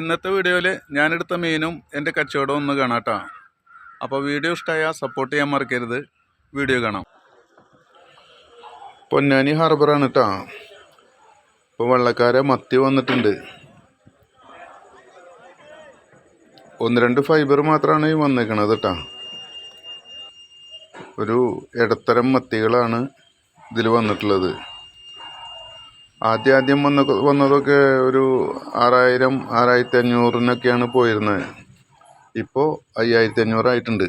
ഇന്നത്തെ വീഡിയോയിൽ ഞാനെടുത്ത മീനും എന്റെ കച്ചവടവും ഒന്ന് കാണാട്ടോ. അപ്പോൾ വീഡിയോ ഇഷ്ടമായാൽ സപ്പോർട്ട് ചെയ്യാൻ മറക്കരുത്. വീഡിയോ കാണാം. പൊന്നാനി ഹാർബറാണ് കേട്ടോ ഇപ്പോൾ വെള്ളക്കാരെ മത്തി വന്നിട്ടുണ്ട്. ഒന്ന് രണ്ട് ഫൈബർ മാത്രമാണ് ഈ വന്നേക്കണത് കേട്ടോ ഒരു ഇടത്തരം മത്തികളാണ് ഇതിൽ വന്നിട്ടുള്ളത്. ആദ്യം ആദ്യം വന്ന വന്നതൊക്കെ ഒരു ആറായിരം ആറായിരത്തി അഞ്ഞൂറിനൊക്കെയാണ് പോയിരുന്നത്. ഇപ്പോൾ അയ്യായിരത്തി അഞ്ഞൂറായിട്ടുണ്ട്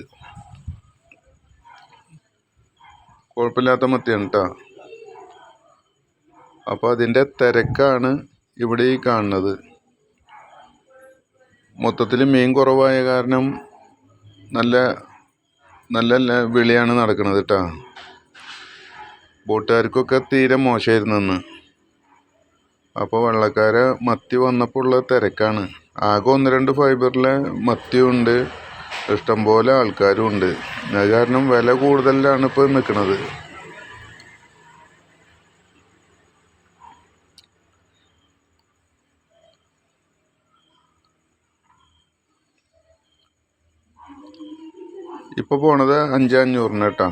കുഴപ്പമില്ലാത്ത മത്തിയാണ് കേട്ടോ അപ്പോൾ അതിന്റെ തിരക്കാണ് ഇവിടെ ഈ കാണുന്നത്. മൊത്തത്തിൽ മീൻ കുറവായ കാരണം നല്ല നല്ല വിളിയാണ് നടക്കുന്നത് കേട്ടോ ബോട്ടുകാർക്കൊക്കെ തീരെ മോശമായിരുന്നു അന്ന്. അപ്പോൾ വള്ളക്കാരെ മത്തി വന്നപ്പോൾ ഉള്ള തിരക്കാണ്. ആകെ ഒന്ന് രണ്ട് ഫൈബറിലെ മത്തിയുണ്ട്. ഇഷ്ടംപോലെ ആൾക്കാരും ഉണ്ട്. അത് കാരണം വില കൂടുതലാണ് ഇപ്പോൾ നിൽക്കുന്നത് ഇപ്പോൾ പോണത് അഞ്ചഞ്ഞൂറിന് കേട്ടോ.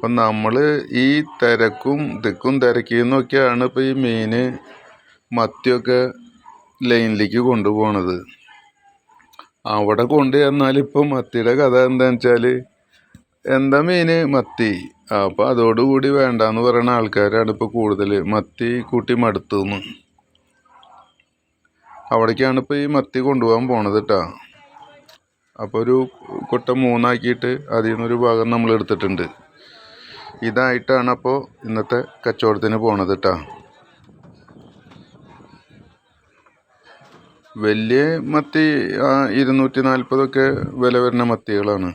അപ്പം നമ്മൾ ഈ തിരക്കും തിക്കും തിരക്കിന്നൊക്കെയാണ് ഇപ്പോൾ ഈ മീൻ മത്തിയൊക്കെ ലൈനിലേക്ക് കൊണ്ടുപോകണത് അവിടെ കൊണ്ട് ചെന്നാൽ ഇപ്പം മത്തിയുടെ കഥ എന്താണെന്ന് വെച്ചാൽ എന്താ മീൻ മത്തി? അപ്പോൾ അതോടുകൂടി വേണ്ടാന്ന് പറയുന്ന ആൾക്കാരാണ് ഇപ്പോൾ കൂടുതൽ. മത്തി കൂട്ടി മടുത്തുന്ന്. അവിടേക്കാണ് ഇപ്പോൾ ഈ മത്തി കൊണ്ടുപോകാൻ പോണത് കേട്ടോ. അപ്പോൾ ഒരു കൊട്ട മൂന്നാക്കിയിട്ട് അതിൽ നിന്നൊരു ഭാഗം നമ്മൾ എടുത്തിട്ടുണ്ട്. ഇതായിട്ടാണ് അപ്പോൾ ഇന്നത്തെ കച്ചവടത്തിന് പോണത് കേട്ടോ വലിയ മത്തി ഇരുന്നൂറ്റി നാൽപ്പതൊക്കെ വില വരുന്ന മത്തികളാണ്.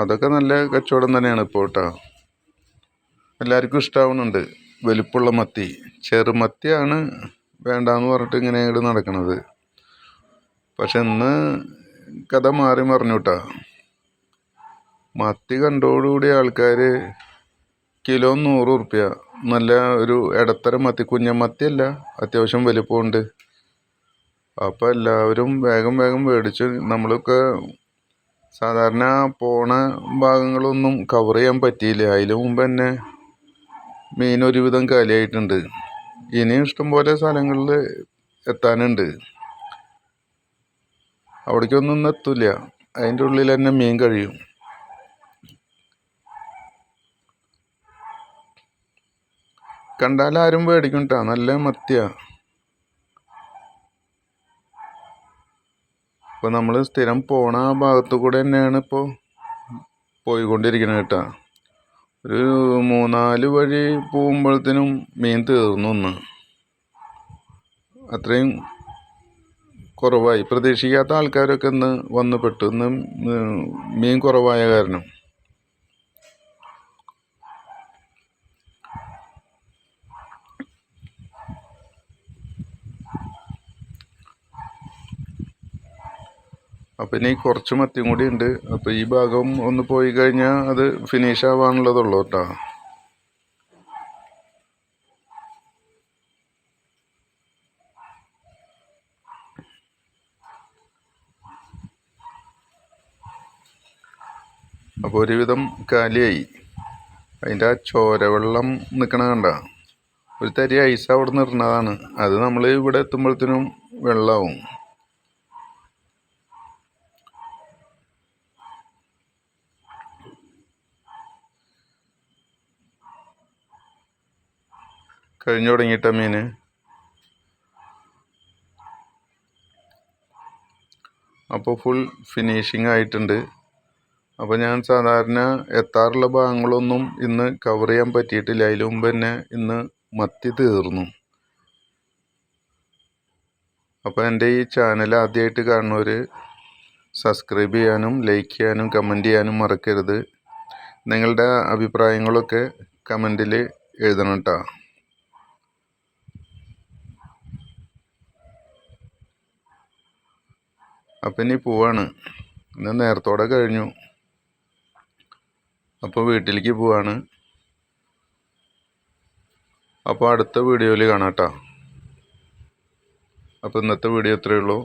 അതൊക്കെ നല്ല കച്ചവടം തന്നെയാണ് ഇപ്പോൾ കേട്ടോ എല്ലാവർക്കും ഇഷ്ടാവുന്നുണ്ട് വലുപ്പുള്ള മത്തി. ചെറുമത്തിയാണ് വേണ്ടാന്ന് പറഞ്ഞിട്ട് ഇങ്ങനെ ഇവിടെ നടക്കണത്. പക്ഷെ ഇന്ന് കഥ മാറി മറിഞ്ഞു കേട്ടോ മത്തി കണ്ടോടുകൂടി ആൾക്കാർ കിലോ നൂറ് ഉറുപ്പ്യ. നല്ല ഒരു ഇടത്തരം മത്തി കുഞ്ഞൻ മത്തിയല്ല അത്യാവശ്യം വലിപ്പമുണ്ട്. അപ്പോൾ എല്ലാവരും വേഗം വേഗം മേടിച്ച് നമ്മളൊക്കെ സാധാരണ പോണ ഭാഗങ്ങളൊന്നും കവർ ചെയ്യാൻ പറ്റിയില്ല. അതിന് മുമ്പ് തന്നെ മീൻ ഒരുവിധം കാലിയായിട്ടുണ്ട്. ഇനിയും ഇഷ്ടംപോലെ സ്ഥലങ്ങളിൽ എത്താനുണ്ട്. അവിടേക്കൊന്നും എത്തില്ല. അതിന്റെ ഉള്ളിൽ തന്നെ മീൻ കഴിയും. കണ്ടാൽ ആരും പേടിക്കും കേട്ടോ നല്ല മത്തിയ. ഇപ്പോൾ നമ്മൾ സ്ഥിരം പോണ ആ ഭാഗത്ത് കൂടെ തന്നെയാണ് ഇപ്പോൾ പോയിക്കൊണ്ടിരിക്കുന്നത് കേട്ടോ. ഒരു മൂന്നാൽ വഴി പോകുമ്പോഴത്തേനും മീൻ തീർന്നു ഒന്ന് അത്രയും കുറവായി. പ്രതീക്ഷിക്കാത്ത ആൾക്കാരൊക്കെ ഇന്ന് വന്ന് പെട്ടു. ഇന്ന് മീൻ കുറവായ കാരണം. അപ്പം ഇനി കുറച്ച് മത്തിയും കൂടി ഉണ്ട്. അപ്പോൾ ഈ ഭാഗം ഒന്ന് പോയി കഴിഞ്ഞാൽ അത് ഫിനിഷ് ആവാനുള്ളതുള്ളൂ കേട്ടോ. അപ്പോൾ ഒരുവിധം കാലിയായി. അതിന്റെ ആ ചോരവെള്ളം നിൽക്കണ കണ്ട? ഒരു തരി ഐസ് അവിടെ നിന്ന് ഇടുന്നതാണ് അത് നമ്മൾ ഇവിടെ എത്തുമ്പോഴത്തേനും വെള്ളമാവും കഴിഞ്ഞു തുടങ്ങിയിട്ട മീൻ അപ്പോൾ ഫുൾ ഫിനിഷിംഗ് ആയിട്ടുണ്ട്. അപ്പോൾ ഞാൻ സാധാരണ എത്താറുള്ള ഭാഗങ്ങളൊന്നും ഇന്ന് കവർ ചെയ്യാൻ പറ്റിയിട്ടില്ല. അതിന് മുമ്പ് തന്നെ ഇന്ന് മത്തി തീർന്നു. അപ്പോൾ എന്റെ ഈ ചാനൽ ആദ്യമായിട്ട് കാണുന്നവർ സബ്സ്ക്രൈബ് ചെയ്യാനും ലൈക്ക് ചെയ്യാനും കമന്റ് ചെയ്യാനും മറക്കരുത്. നിങ്ങളുടെ അഭിപ്രായങ്ങളൊക്കെ കമന്റിൽ എഴുതണം കേട്ടോ അപ്പം ഇനി പോവാണ്. ഇന്ന് നേരത്തോടെ കഴിഞ്ഞു. അപ്പോൾ വീട്ടിലേക്ക് പോവാണ്. അപ്പോൾ അടുത്ത വീഡിയോയിൽ കാണാം കേട്ടോ. അപ്പോൾ ഇന്നത്തെ വീഡിയോ ഇത്രയേ ഉള്ളൂ.